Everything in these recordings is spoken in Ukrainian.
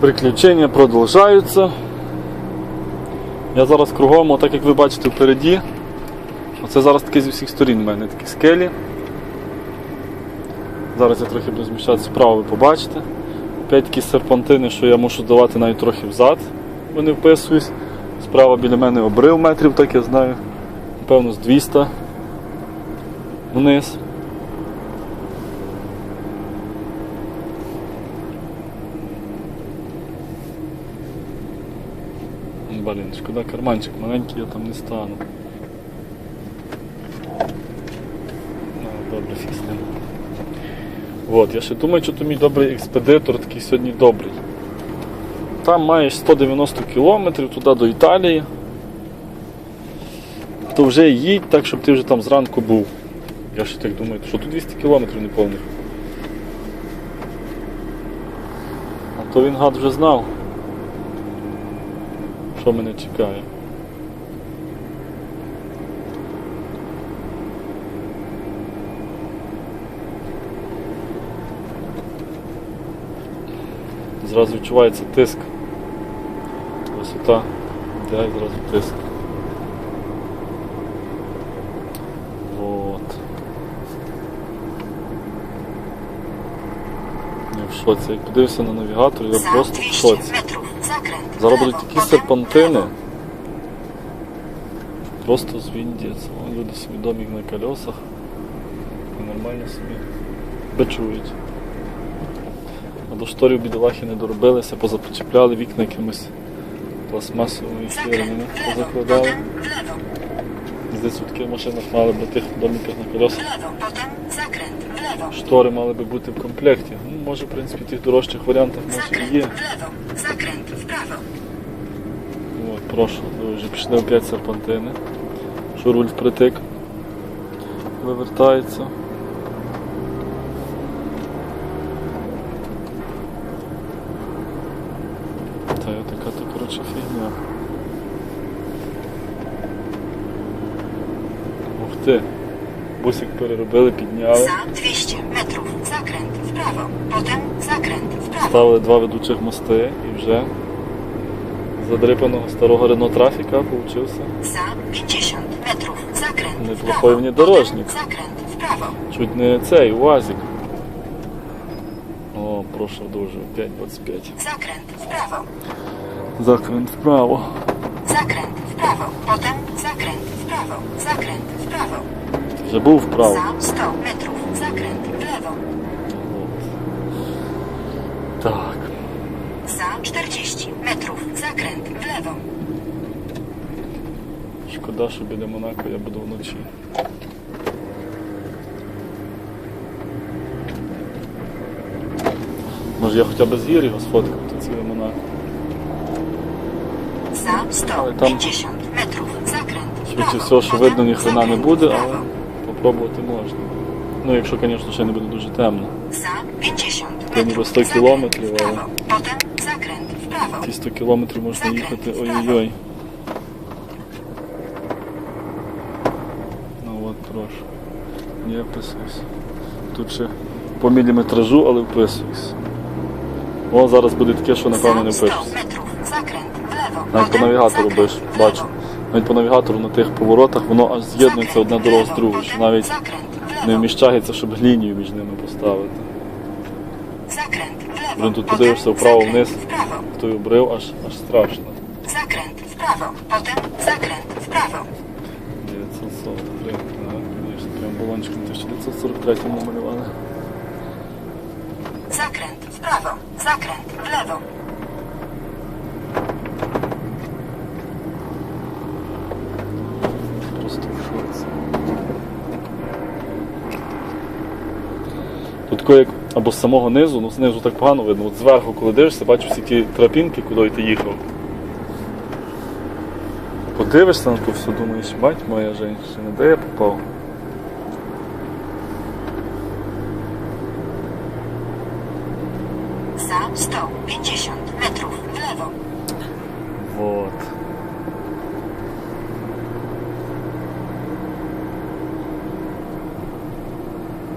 Приключення продовжуються. Я зараз кругом, так як ви бачите впереді. Оце зараз таке зі всіх сторін в мене такі скелі. Зараз я трохи буду зміщатися вправо, ви побачите. Опять такі серпантини, що я мушу давати навіть трохи взад, бо не вписуюсь. Справа біля мене обрив метрів, так я знаю. Напевно, з 200 вниз. Блін, шкода карманчик маленький, я там не стану. Ну, добре, фіг з. От, я ще думаю, що то мій добрий експедитор такий сьогодні добрий. Там маєш 190 кілометрів туди до Італії. То вже їдь так, щоб ти вже там зранку був. Я ще так думаю, що тут 200 кілометрів неповних. А то він гад вже знав, що мене чекає. Зразу відчувається тиск. Висота, де зразу тиск. Вот. Я в шоці. Як подивився на навігатор, я просто в 200 шоці. Зараз будуть такі серпантини. Просто. Вон люди собі домик на колесах. І нормально собі бачують. А до шторів бідолахи не доробилися, позапочіпляли вікна якимось пластмасовими фірмами, позакладали. W в машинах мали б на тих домиках на колесах. Влево, потім закрент, влево. Штори мали би бути в комплекті. Ну, може, в принципі, в тих дорожчих варіантах може і є. влево, закрент, вправо. От, прошу, вже пішли опять серпантини. Що руль впритик. Вивертається. Та я така то коротше фігня. Ух ти. Бусик переробили, підняли. Za 200 metrów zakręt w prawo, potem zakręt w prawo. Ставили два ведучих мости і вже задрипаного старого Рено трафіка получився. Za 50 metrów zakręt w Неплохой внедорожник. zakręt w. Чуть не цей УАЗик. О, прошу дуже, 5.25. Zakręt w prawo, Закрент вправо. zakręt w prawo, potem zakręt w Вже був вправо. Za 100 metrów zakręt w lewo. Так. Za 40 metrów zakręt w lewo. Шкода, що біля Монако я буду вночі. Може я хоча б з гір його сфоткав, то ціле Монако. Za 150 metrów zakręt w Швидше всього, що видно, ніхрена не буде, але prawo. попробувати можна. Ну, якщо, звісно, ще не буде дуже темно. Za 50 To niby 100 zakręt kilometrów, w prawo, ale- potem zakręt w prawo. Ті 100 кілометрів можна їхати, ой-ой-ой. Ну от, прошу. Не вписуюсь. Тут ще по міліметражу, але вписуюсь. О, зараз буде таке, що напевно не Za 100 впишусь. Навіть по навігатору биш, бачу. Навіть по навігатору на тих поворотах воно аж з'єднується одна дорога з другою, що навіть не вміщається, щоб лінію між ними поставити. Блін, тут подивишся вправо вниз, той обрив аж аж страшно. Potem zakręt w prawo. 943, так, звісно, прям балончиком 1943 намалювали. Zakręt w prawo, zakręt w lewo. Просто в шоці. Тут тако як або з самого низу, ну знизу так погано видно, от зверху, коли дивишся, бачиш всі ті тропінки, куди ти їхав. Подивишся на то все, думаєш, бать моя жінка, де я попав? Za 150 metrów w lewo. Вот.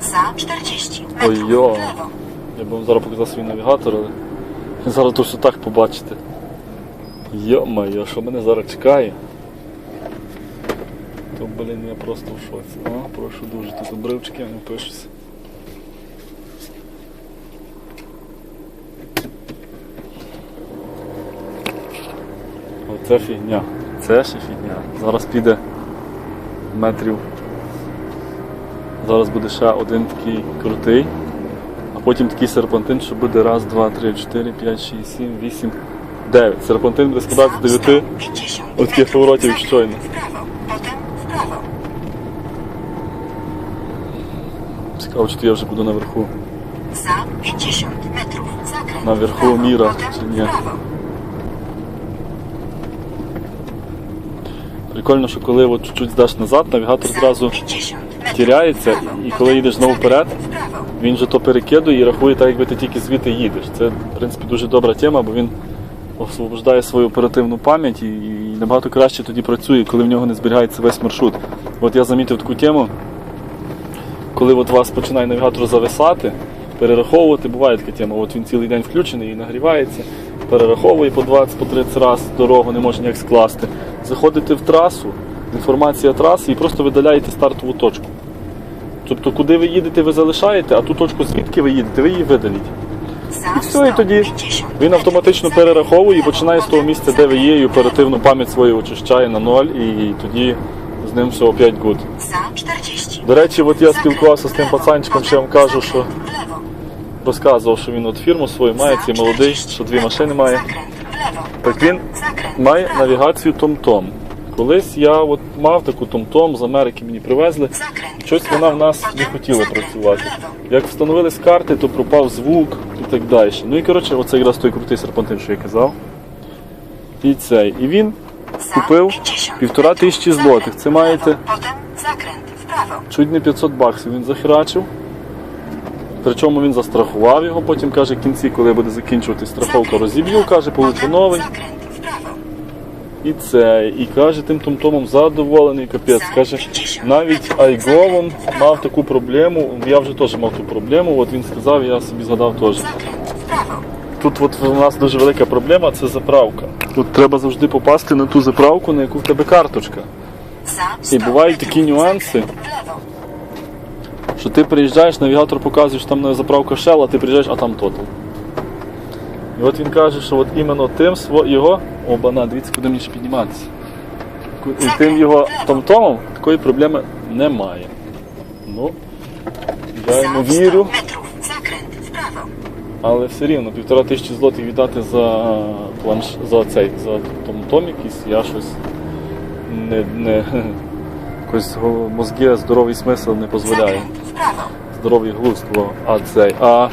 Za 40 metrów Ой-йо. w. Я б вам зараз показав свій навігатор, але Зараз то все так побачите. Йо-моє, що мене зараз чекає? То, блін, я просто в шоці. О, прошу дуже, тут обривчики не пишуться. Оце фігня. Це ще фігня. Зараз піде метрів. Зараз буде ще один такий крутий, а потім такий серпантин, що буде раз, два, три, чотири, п'ять, шість, сім, вісім, дев'ять. Серпантин буде складати з дев'яти. 50 таких поворотів щойно. Цікаво, чи то я вже буду наверху. Za 50 metrów. Zakręt Наверху міра, w nie? Прикольно, що коли от чуть-чуть здаш назад, навігатор зразу 50 metrów. Тіряється, і коли їдеш знову вперед, він же то перекидує і рахує так, якби ти тільки звідти їдеш. Це, в принципі, дуже добра тема, бо він освобождає свою оперативну пам'ять і, і набагато краще тоді працює, коли в нього не зберігається весь маршрут. От я замітив таку тему, коли от вас починає навігатор зависати, перераховувати, буває така тема, от він цілий день включений і нагрівається, перераховує по 20-30 по 30 разів дорогу, не може ніяк скласти. Заходите в трасу, інформація траси і просто видаляєте стартову точку. Тобто, куди ви їдете, ви залишаєте, а ту точку, звідки ви їдете, ви її видаліть. І все, і тоді він автоматично перераховує і починає з того місця, де ви є, і оперативну пам'ять свою очищає на ноль, і тоді з ним все опять гуд. До речі, от я спілкувався з тим пацанчиком, що я вам кажу, що розказував, що він от фірму свою має, цей молодий, що дві машини має. Так він має навігацію TomTom. Колись я от мав таку TomTom, з Америки мені привезли. Щось вона в нас не хотіла працювати. Як встановили з карти, то пропав звук і так далі. Ну і коротше, оце якраз той крутий серпантин, що я казав. І цей. І він купив півтора тисячі злотих. Це маєте чуть не 500 баксів. Він захерачив. Причому він застрахував його, потім каже, в кінці, коли буде закінчувати страховка, розіб'ю, каже, получу новий. І це. І каже, тим томтомом задоволений, капець. Каже, навіть Айговом мав таку проблему. Я вже теж мав ту проблему. От він сказав, я собі згадав теж. Тут от у нас дуже велика проблема це заправка. Тут треба завжди попасти на ту заправку, на яку в тебе карточка. І бувають такі нюанси, що ти приїжджаєш, навігатор показує, що там заправка Shell, а ти приїжджаєш, а там Total. І от він каже, що от іменно тим сво- його. Оба-на, дивіться, куди мені ще підніматися. І тим його томтомом такої проблеми немає. Ну, я йому вірю. Але все рівно півтора тисячі злотих віддати за планш за цей, за том-том якийсь, я щось не, не якось мозги здоровий смисл не дозволяє. Здоровий глузд, а цей. А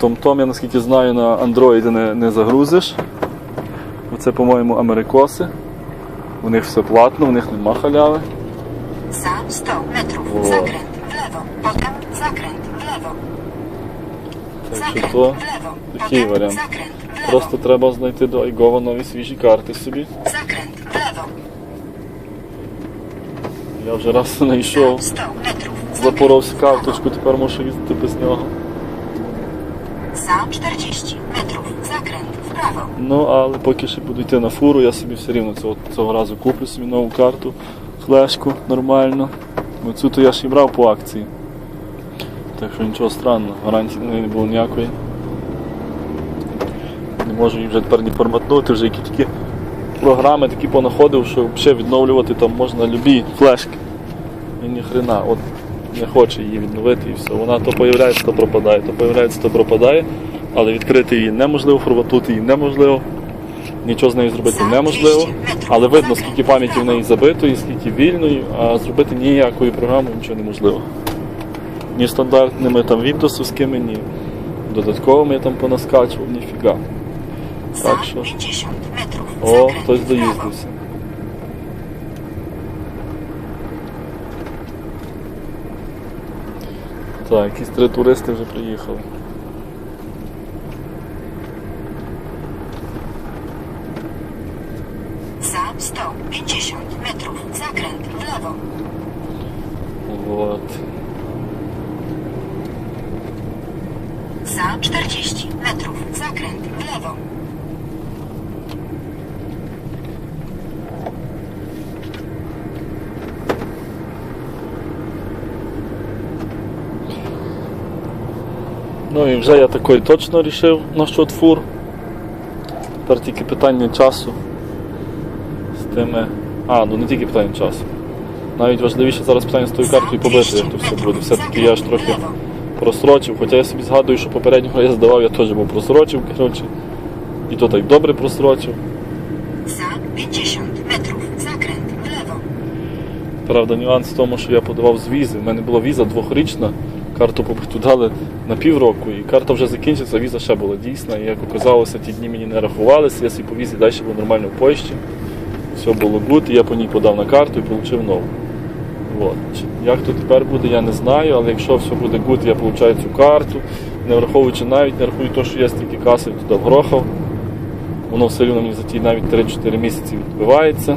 том-том, я наскільки знаю, на Android не, не загрузиш. Оце, по-моєму, америкоси. У них все платно, у них нема халяви. Za 100 metrów. O. Zakręt w lewo. Potem zakręt w lewo. Так що то w такий варіант. Просто треба знайти до Айгова нові свіжі карти собі. Zakręt w. Я вже раз знайшов. 100 metrów. Запоровся карточку, тепер можу їздити без нього. Za 40 metrów. Zakręt w prawo. Ну, але поки ще буду йти на фуру, я собі все рівно цього, цього разу куплю собі нову карту, флешку нормально. Бо цю то я ж і брав по акції. Так що нічого странного, гарантії не було ніякої. Не можу її вже тепер не форматнути, вже які такі програми такі понаходив, що взагалі відновлювати там можна любі флешки. І ні хрена, от не хоче її відновити і все. Вона то появляється, то пропадає, то появляється, то пропадає, але відкрити її неможливо, форматувати її неможливо. Нічого з нею зробити неможливо. Але видно, скільки пам'яті в неї забитої, скільки вільної, а зробити ніякою програмою нічого неможливо. Ні стандартними там віндосовськими, ні додатковими я там понаскачував, ніфіга. Так що. О, хтось доїздився. Так, якісь три туристи вже приїхали. Za 150 metrów. Zakręt w lewo. Вот. Za 40 metrów. Zakręt Zakręt w lewo. Ну і вже я такий точно рішив насчет фур. Тепер тільки питання часу з тими. А, ну не тільки питання часу. Навіть важливіше зараз питання з тою картою побити, як то все буде. Все-таки я ж трохи просрочив, хоча я собі згадую, що попереднього я здавав, я теж був просрочив, коротше. І то так добре просрочив. Za 50 metrów. Zakręt w. Правда, нюанс в тому, що я подавав з візи. У мене була віза двохрічна, карту побиту дали на півроку, і карта вже закінчиться, віза ще була дійсна. І як оказалося, ті дні мені не рахувалися, я собі по візі далі був нормально в Польщі. Все було гуд, і я по ній подав на карту і отримав нову. От. Як то тепер буде, я не знаю, але якщо все буде гуд, я получаю цю карту, не враховуючи навіть, не рахую те, що я стільки каси туди вгрохав. Воно все рівно мені за ті навіть 3-4 місяці відбивається.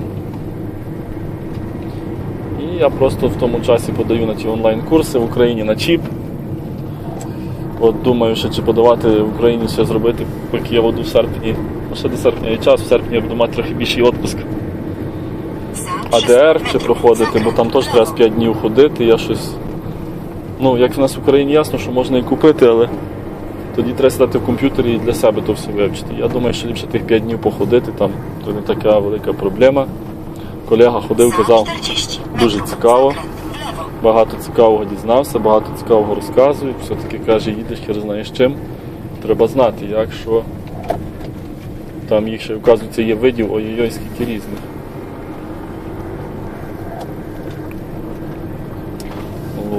Я просто в тому часі подаю на ті онлайн-курси в Україні на чіп. От думаю, що чи подавати в Україні ще зробити, поки я буду в серпні. Ну, ще до серпня є час, в серпні я буду мати трохи більший відпуск. АДР чи проходити, бо там теж треба з 5 днів ходити, я щось. Ну, як в нас в Україні ясно, що можна і купити, але тоді треба сідати в комп'ютері і для себе то все вивчити. Я думаю, що ліпше тих 5 днів походити, там то не така велика проблема. Колега ходив, казав, дуже цікаво. Багато цікавого дізнався, багато цікавого розказують. Все-таки каже, їдеш, хер знаєш чим. Треба знати, як, що. Там їх ще, вказується, є видів, ой-ой-ой, скільки різних.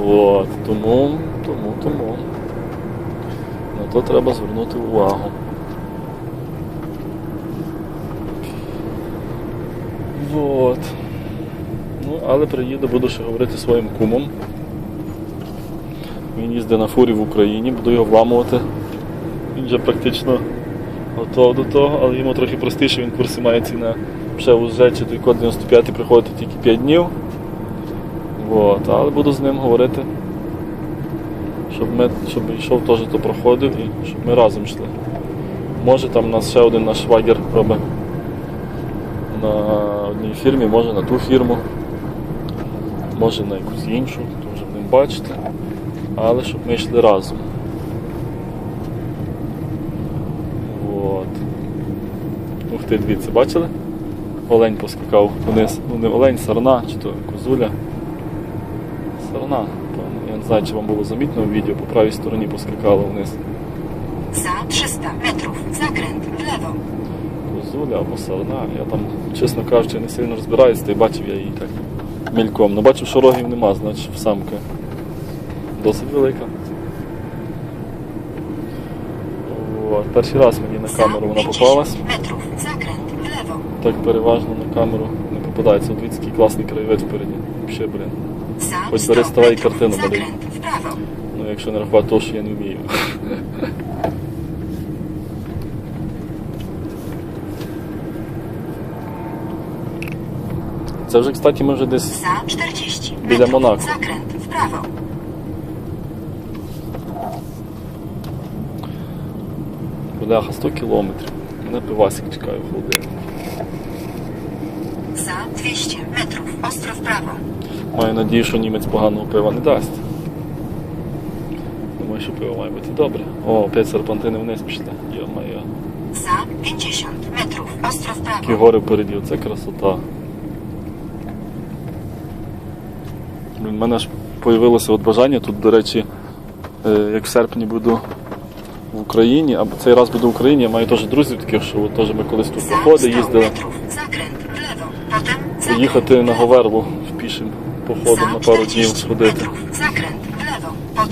От, тому, тому, тому. На то треба звернути увагу. Вот. Ну, але приїду, буду ще говорити своїм кумом. Він їздить на фурі в Україні, буду його вламувати. Він вже практично готов до того, але йому трохи простіше, він курси має ці на ПШУЗ чи той код 95 приходити тільки 5 днів. Вот. Але буду з ним говорити, щоб, ми, щоб йшов теж то проходив і щоб ми разом йшли. Може там у нас ще один наш швагер робить на одній фірмі, може на ту фірму, може на якусь іншу, то вже будемо бачити. Але щоб ми йшли разом. От. Ух ти, дивіться, бачили? Олень поскакав вниз. Ну не олень, сарна, чи то козуля. Сарна. Я не знаю, чи вам було замітно в відео, по правій стороні поскакала вниз. Za 300 metrów. Zakręt w lewo. Козуля або сарна. Я там, чесно кажучи, не сильно розбираюся, та й бачив я її так мільком. Ну бачив, що рогів нема, значить в самки. Досить велика. От, перший раз мені на камеру вона попалась. Так переважно на камеру не попадається. Дивіться, який класний краєвид впереді. Ще, блін. Za Chodź, 100 zarejestrowaj metrów. kartę, no, Zakręt w prawo. Ну, якщо не рахувати того, що я не вмію. Це вже, кстати, ми вже десь Za 40 Біля. Monaco. Zakręt w бляха 100 кілометрів. Мене пивасик чекає в холодильнику. Za 200 metrów. Ostro w prawo. Маю надію, що німець поганого пива не дасть. Думаю, що пиво має бути добре. О, опять серпантини вниз пішли. Йо-моє. Za 50 metrów. Ostro w Такі prawo. гори впереді, оце красота. В мене ж появилося от бажання тут, до речі, е, як в серпні буду в Україні, або цей раз буду в Україні, я маю теж друзів таких, що от теж ми колись тут походи їздили. Поїхати на. Говерлу в пішим походом на пару днів сходити.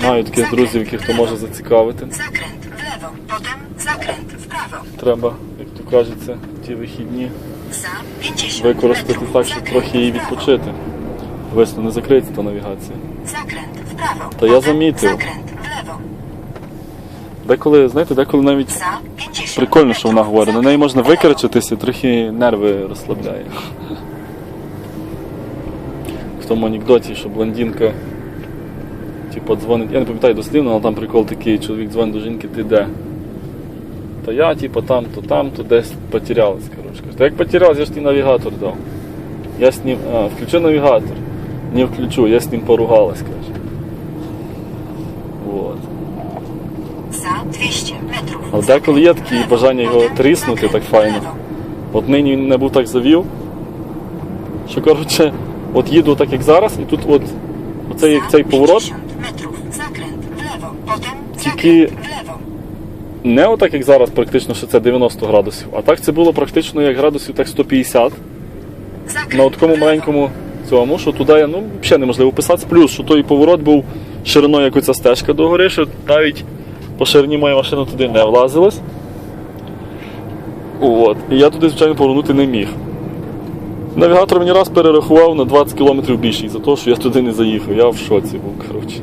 Маю таких друзів, яких то може зацікавити. Треба, як то кажеться, ті вихідні використати так, щоб трохи prawo. відпочити. Весно, не закриється та навігація. W prawo. To ja Potem zamítил. Zakręt. Деколи, знаєте, деколи навіть Za 50 прикольно, що вона говорить. На неї можна викричатися, трохи нерви розслабляє. В тому анекдоті, що блондинка типу, дзвонить, я не пам'ятаю дослівно, але там прикол такий, чоловік дзвонить до жінки, ти де? Та я, типу, там, то там, то десь потерялась, коротше. Та як потерялась, я ж тобі навігатор дав. Я з ним, а, включу навігатор. Не включу, я з ним поругалась, каже. Вот. За 200 metrów. Але деколи є такі бажання його тріснути так файно. От нині він не був так завів, що коротше, от їду так як зараз, і тут от оцей, як цей поворот 50 metrów. Zakręt w lewo. Potem Тільки- не отак як зараз, практично, що це 90 градусів, а так це було практично як градусів так 150 на такому маленькому цьому, що туди ну, взагалі неможливо писати. Плюс, що той поворот був шириною як оця стежка до гори, що навіть по ширині моя машина туди не влазилась. От. І я туди, звичайно, повернути не міг. Навігатор мені раз перерахував на 20 км більше, за те, що я туди не заїхав. Я в шоці був, коротше.